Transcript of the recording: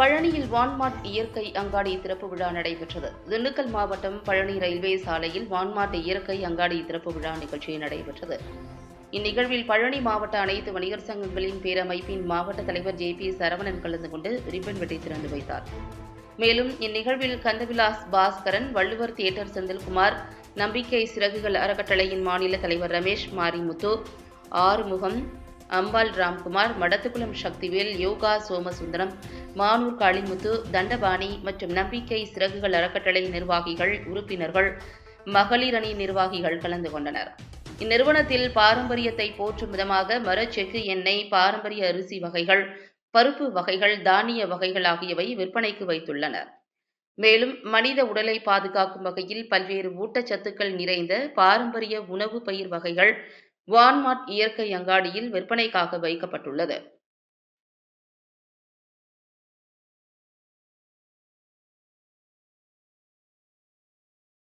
பழனியில் வான்மார்ட் இயற்கை அங்காடி திறப்பு விழா நடைபெற்றது. திண்டுக்கல் மாவட்டம் பழனி ரயில்வே சாலையில் வான்மார்ட் இயற்கை அங்காடி திறப்பு விழா நிகழ்ச்சி நடைபெற்றது. இந்நிகழ்வில் பழனி மாவட்ட அனைத்து வணிகர் சங்கங்களின் பேரமைப்பின் மாவட்ட தலைவர் ஜே பி சரவணன் கலந்து கொண்டு ரிப்பன் வெட்டி திறந்து வைத்தார். மேலும் இந்நிகழ்வில் கந்தவிலாஸ் பாஸ்கரன் வள்ளுவர் தியேட்டர் செந்தில்குமார் நம்பிக்கை சிறகுகள் அறக்கட்டளையின் மாநில தலைவர் ரமேஷ் மாரிமுத்து ஆறுமுகம் அம்பாள் ராம்குமார் மடத்துக்குளம் சக்திவேல் யோகா சோமசுந்தரம் மானூர் காளிமுத்து தண்டபாணி மற்றும் நம்பிக்கை சிறகுகள் அறக்கட்டளை நிர்வாகிகள் உறுப்பினர்கள் மகளிர் அணி நிர்வாகிகள் கலந்து கொண்டனர். இந்நிறுவனத்தில் பாரம்பரியத்தை போற்றும் விதமாக மரச்செக்கு எண்ணெய் பாரம்பரிய அரிசி வகைகள் பருப்பு வகைகள் தானிய வகைகள் ஆகியவை விற்பனைக்கு வைத்துள்ளனர். மேலும் மனித உடலை பாதுகாக்கும் வகையில் பல்வேறு ஊட்டச்சத்துக்கள் நிறைந்த பாரம்பரிய உணவு பயிர் வகைகள் வான்மார்ட் இயற்கை அங்காடியில் விற்பனைக்காக வைக்கப்பட்டுள்ளது.